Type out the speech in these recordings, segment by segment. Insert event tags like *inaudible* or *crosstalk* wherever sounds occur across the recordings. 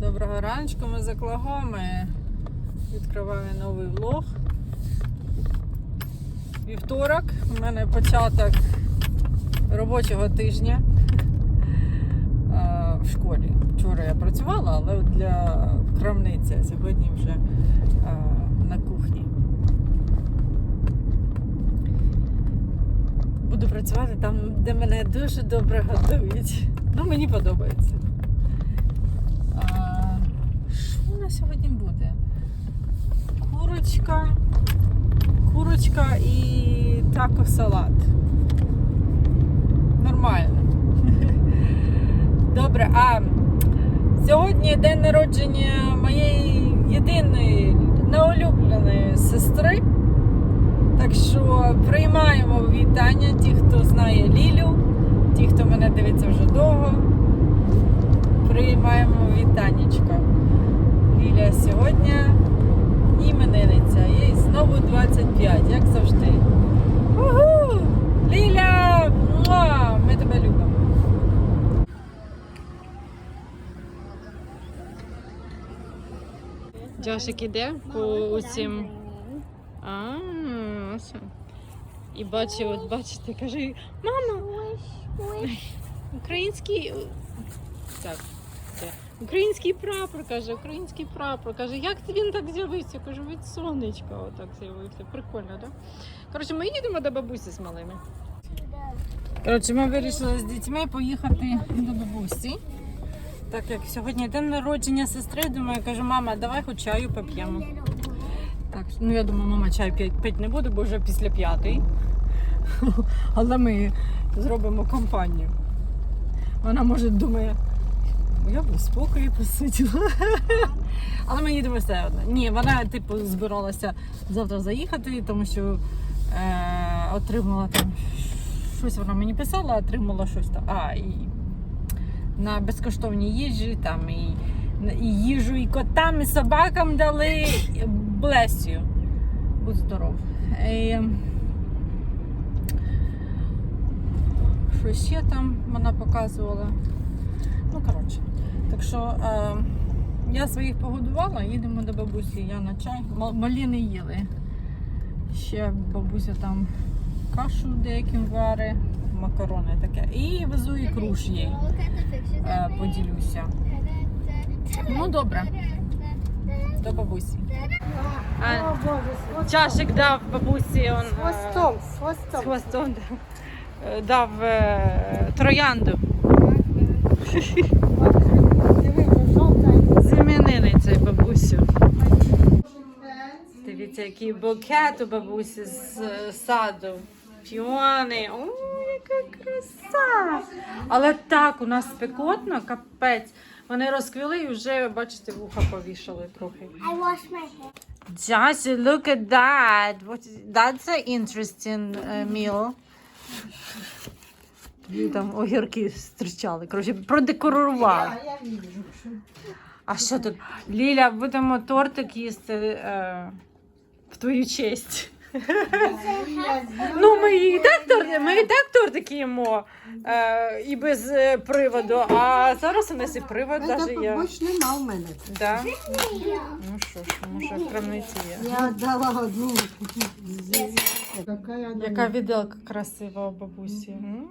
Доброго раночку, ми за Клагоми. Відкриваю новий влог. Вівторок. У мене початок робочого тижня в школі. Вчора я працювала, але для крамниці, а сьогодні вже на кухні. Буду працювати там, де мене дуже добре готують. Ну, мені подобається. А, Що у нас сьогодні буде? Курочка, курочка і тако салат. Нормально. Добре, а сьогодні день народження моєї єдиної неулюбленої сестри. Так що приймаємо вітання ті, хто знає Лілю, ті, хто мене дивиться вже довго. Приймаємо вітанечко. Ліля сьогодні іменинниця. Їй знову 25, як завжди. Угу! Ліля! Муа! Ми тебе любимо. Джошик іде по цим. А, все. І бачу, от бачите, каже, мама, український. Так. це, Український прапор, каже, український прапор. Каже, як він так з'явився? Кажу, від сонечка отак з'явився. Прикольно, так? Коротше, ми їдемо до бабусі з малими. Коротше, ми вирішили з дітьми поїхати до бабусі. Так як сьогодні день народження сестри, думаю, кажу, мама, давай хоч чаю поп'ємо. Так, ну я думаю, мама чай пить не буде, бо вже після п'ятої. *laughs* Але ми зробимо компанію. Вона може думає, я б у спокої посиділа. Але ми їдемо все одно. Ні, вона типу збиралася завтра заїхати, тому що е, отримала там щось вона мені писала, отримала щось там. А, і на безкоштовній їжі, там і, і їжу і котам, і собакам дали. Блесю. Будь здоров. І, що ще там вона показувала. Ну, коротше. Так що е, я своїх погодувала, їдемо до бабусі, я на чай. Ма- Малі не їли. Ще бабуся там кашу деяким вари, макарони таке. І везу ікру ж їй. Е, поділюся. Ну, добре. До бабусі. Боже. Чашик дав бабусі он, З хвостом, з з хвостом. хвостом дав, е, дав е, троянду *laughs* Диви, вже жовта. з іменинницею бабусю. Дивіться, який букет у бабусі з саду. Піони. О, яка краса! Але так, у нас спекотно, капець. Вони розквіли і вже, бачите, вуха повішали трохи. I wash my hair. Джасі, look at that. What is, that's an interesting uh, meal. Там огірки стрічали. Коротше, продекорували. А що тут? Ліля, будемо тортик їсти е, в твою честь. Ну, ми і так тортик, ми і так тортики їмо е, і без е, приводу, а зараз у нас і привод навіть є. побоч нема в мене. Да? Ну що ж, може в крамниці є. Я дала одну. Яка Яка віделка красива у бабусі. М,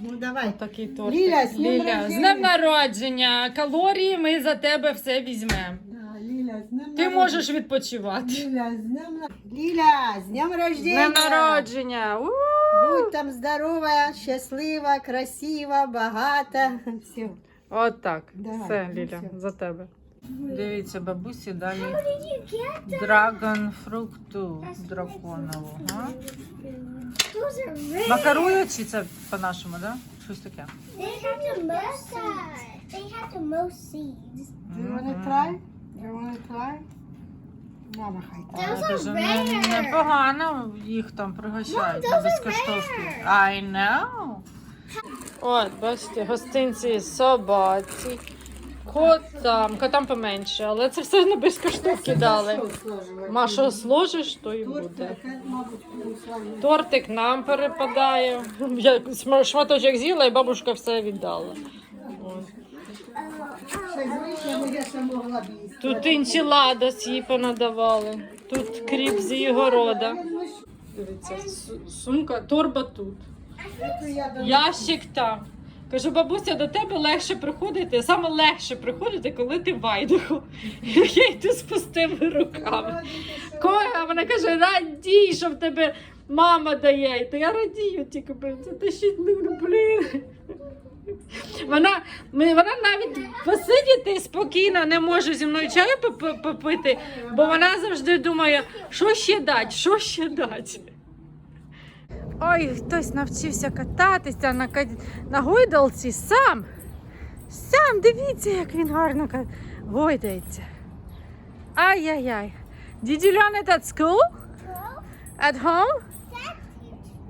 Ну давай. Такий торт. Ліля, з днем Ліля, з народження. днем народження. Калорії ми за тебе все візьмемо. Да, Ліля, з днем Ти народження. можеш відпочивати. Ліля, з днем на- Ліля, з днем З рождения. днем народження. У! Будь там здорова, щаслива, красива, багата. *laughs* Все. От так. Давай, Все, ну Ліля, все. за тебе. Дивіться, бабусі далі драгон фрукту драконову. Чи це по-нашому, да? Щось таке. They have the most seeds. They have the most seeds. Do you wanna try? You wanna try? Мама хай. Those are дуже rare. непогано їх там пригощають Mom, those are безкоштовці. rare. I know. От, бачите, гостинці собаці, котам, котам поменше, але це все на безкоштовки дали. Маша сложиш, то і буде. Тортик нам перепадає. Я шматочок з'їла і бабушка все віддала. Тут інчиладос їй понадавали. Тут кріп з її города. Дивіться, сумка, торба тут. Ящик там. Кажу, бабуся, до тебе легше приходити. Саме легше приходити, коли ти в Я йду з пустими руками. Коля, а вона каже, радій, що в тебе мама дає. То я радію тільки, це тащить, ну, блін. Вона, вона навіть посидіти спокійно не може зі мною чаю попити, бо вона завжди думає, що ще дати, що ще дати. Ой, хтось навчився кататися на, на гойдалці сам. Сам дивіться, як він гарно гойдається. Ай-яй-яй. Did you learn it at school? At home?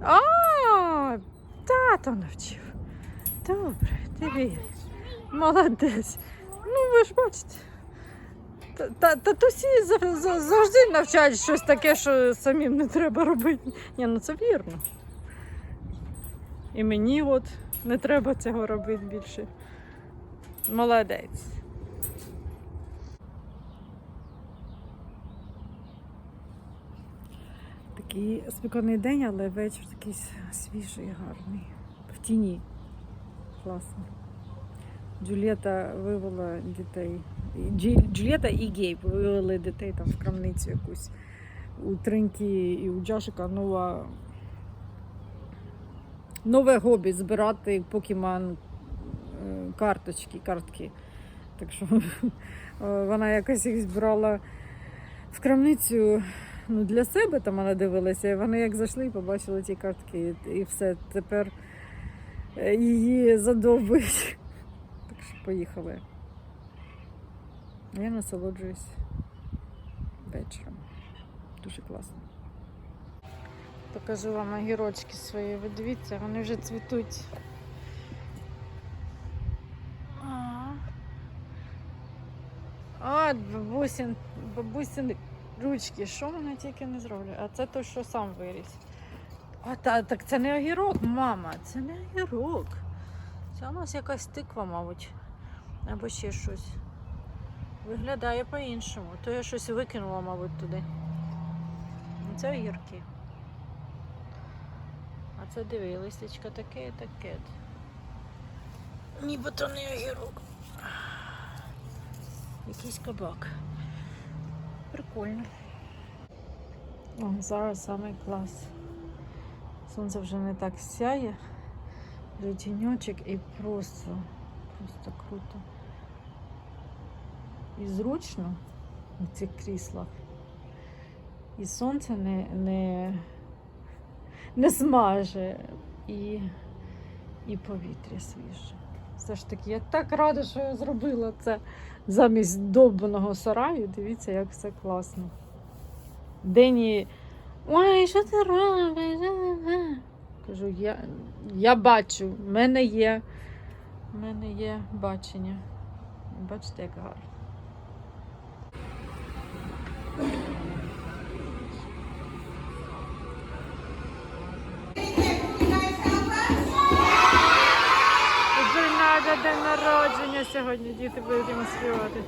О, тато навчив. Добре, диви. Молодець. Ну, ви ж бачите. Та- та- Татусі зав- зав- завжди навчають щось таке, що самим не треба робити. Ні, ну це вірно. І мені от не треба цього робити більше. Молодець. Такий спекотний день, але вечір такий свіжий, гарний. В тіні. Класно. Джулієта вивела дітей. Джулієта і Гейб вивели дітей там в крамницю якусь. У Триньки і у Джашика нова. Нове хобі збирати покеман е, карточки, картки. Так що *laughs* е, вона якось їх збирала в крамницю ну, для себе, там вона дивилася, і вони як зайшли і побачили ті картки, і, все. Тепер е, її задовбить. *laughs* Так що поїхали. Я насолоджуюсь вечором. Дуже класно. Покажу вам огірочки свої. Ви дивіться, вони вже цвітуть. От бабусин, бабусин ручки. Що вони тільки не зроблять? А це той, що сам виріс. А та, так це не огірок, мама, це не огірок. Це у нас якась тиква, мабуть. Або ще щось. Виглядає по-іншому. То я щось викинула, мабуть, туди. Це огірки. Це диви, листечко таке таке. Нібито не огірок. Якийсь кабак. Прикольно. О, зараз самий клас. Сонце вже не так сяє. Вже тіньочок і просто, просто круто. І зручно в цих кріслах. І сонце не, не, не смаже, і, і повітря свіже. Все ж таки, я так рада, що я зробила це замість довбаного сараю. Дивіться, як все класно. Дені, ой, що ти робиш? Кажу, я, я бачу, в мене є, в мене є бачення. Бачите, як гарно. День народження сьогодні діти будуть йому співати.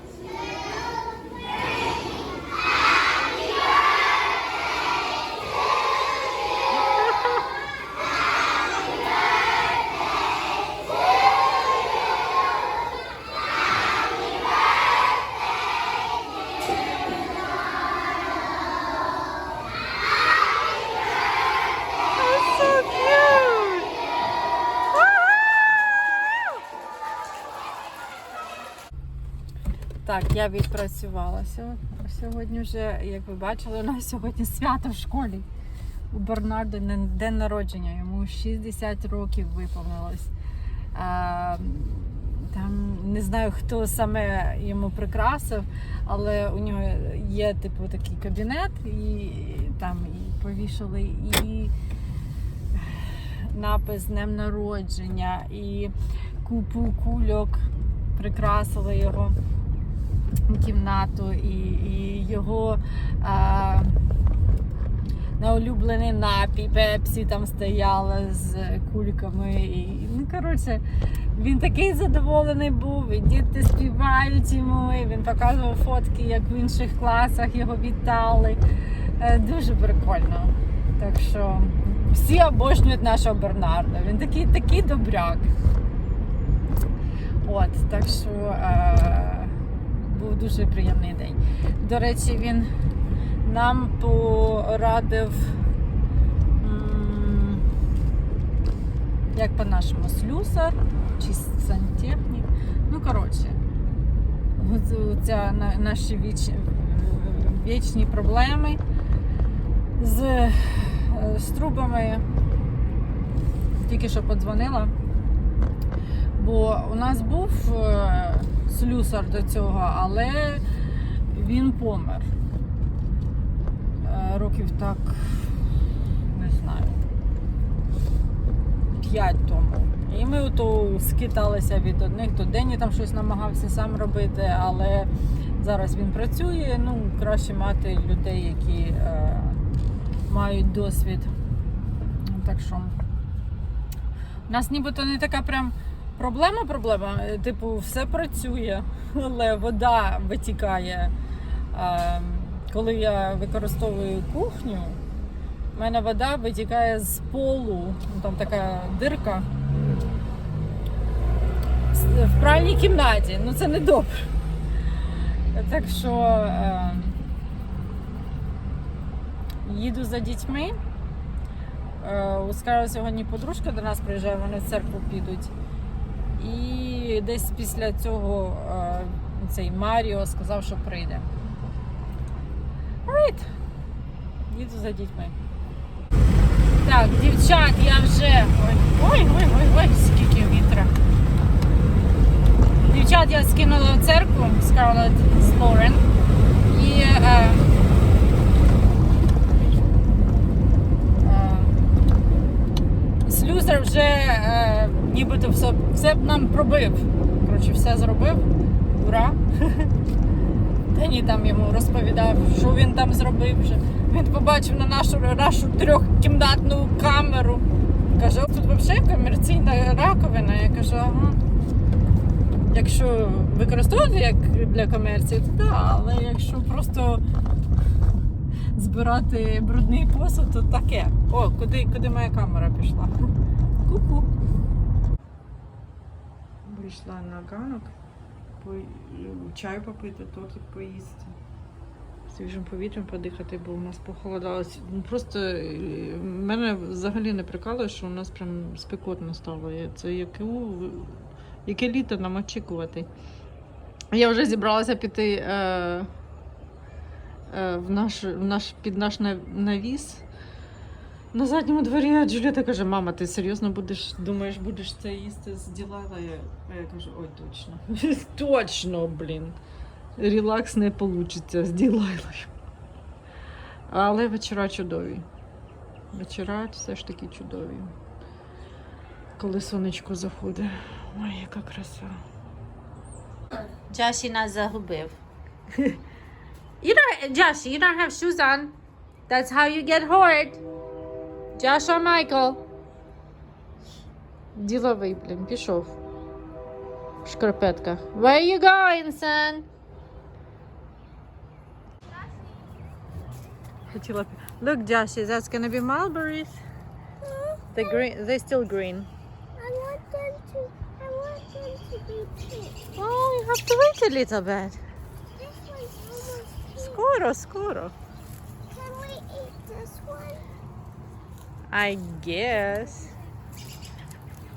Так, я відпрацювалася. Сьогодні вже, як ви бачили, у нас сьогодні свято в школі. У Бернарду день народження, йому 60 років виповнилось. Там не знаю, хто саме йому прикрасив, але у нього є типу такий кабінет, і там і повішали і напис днем народження, і купу кульок прикрасили його кімнату, і, і його а, на напій, пепсі там стояла з кульками. І, ну, коротше, він такий задоволений був, і діти співають йому, і він показував фотки, як в інших класах його вітали. Е, Дуже прикольно. Так що всі обожнюють нашого Бернарда. Він такий, такий добряк. От, так що е, був дуже приємний день. До речі, він нам порадив, як по-нашому, слюсар чи сантехнік. Ну, коротше, ця наші віч, вічні проблеми з, з трубами. Тільки що подзвонила. Бо у нас був е, слюсар до цього, але він помер. Е, Років так, не знаю, п'ять тому. І ми ото скиталися від одних до Дені там щось намагався сам робити, але зараз він працює. Ну, краще мати людей, які е, мають досвід. Так що у нас нібито не така прям проблема, проблема. Е, Типу, все працює, *laughs* але вода витікає. Коли я використовую кухню, в мене вода витікає з полу, ну, там така дирка. В пральній кімнаті. Ну це не добре. Так що е, їду за дітьми. Е, У Скара сьогодні подружка до нас приїжджає, вони в церкву підуть. І десь після цього е, цей Маріо сказав, що прийде. Right. Їду за дітьми. Так, дівчат, я вже. Ой, ой, скільки вітра. Дівчат я скинула в церкву Scarlett Лорен. І е, е, слюсар вже е, нібито все, все б нам пробив. Коротше, все зробив. Ура! Дені там йому розповідав, що він там зробив вже. Він побачив на нашу, нашу трьохкімнатну камеру. Каже, тут взагалі комерційна раковина. Я кажу, ага. Якщо використовувати як для комерції, то так, але якщо просто збирати брудний посуд, то таке. О, куди, куди моя камера пішла? Ку-ку. Прийшла на ганок, чай попити, тортик поїсти. Свіжим повітрям подихати, бо у нас похолодалось. Ну, Просто е, мене взагалі не прикалує, що у нас прям спекотно стало. Це яке, яке літо нам очікувати. Я вже зібралася піти е, е, в наш, в наш, під наш нав- навіс. На задньому дворі Джуліта каже, мама, ти серйозно будеш, думаєш, будеш це їсти з Ділайлою? А я кажу, ой, точно. *laughs* точно, блін. Релакс не вийде з Ділайлою. Але вечора чудові. Вечора все ж таки чудові. Коли сонечко заходить. Ой, яка краса. Джаші нас загубив. *laughs* you don't, Josh, you don't have shoes on. That's how you get hurt. Josh or Michael. Діловий, блін, пішов. В шкарпетках. Where you going, son? Хотіла б- Look, Joshie, that's gonna be mulberries. The green, they're still green. I want them to. I want them to be pink. Oh, you have to wait a little bit. This one's almost pink. Скоро, скоро. Can we eat this one? I guess.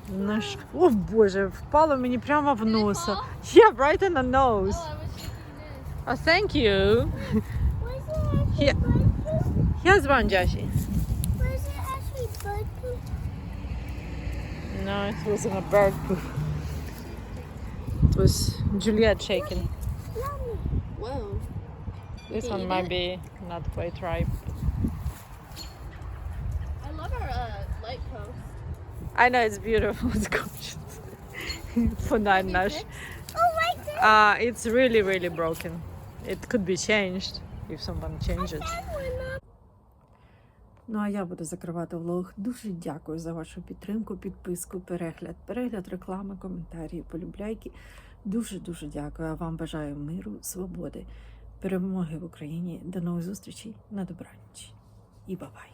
Наш... О боже, впало мені прямо в носа. Yeah, right in the nose. Oh, thank you. Was it actually Yeah. bird poop? Here's one, Joshi. Was it actually bird poop? No, it wasn't a bird poop. It was Juliet shaking. Yummy. Whoa. This Can one you might eat be not quite ripe. I know it's beautiful. *laughs* It's gorgeous. *laughs* For nine nash. Oh. Uh, it's really, really broken. It could be changed if someone changes. Ну а я буду закривати влог. Дуже дякую за вашу підтримку, підписку, перегляд, перегляд реклами, коментарі, полюбляйки. Дуже дуже дякую. А вам бажаю миру, свободи, перемоги в Україні. До нових зустрічей на добраніч і бабай.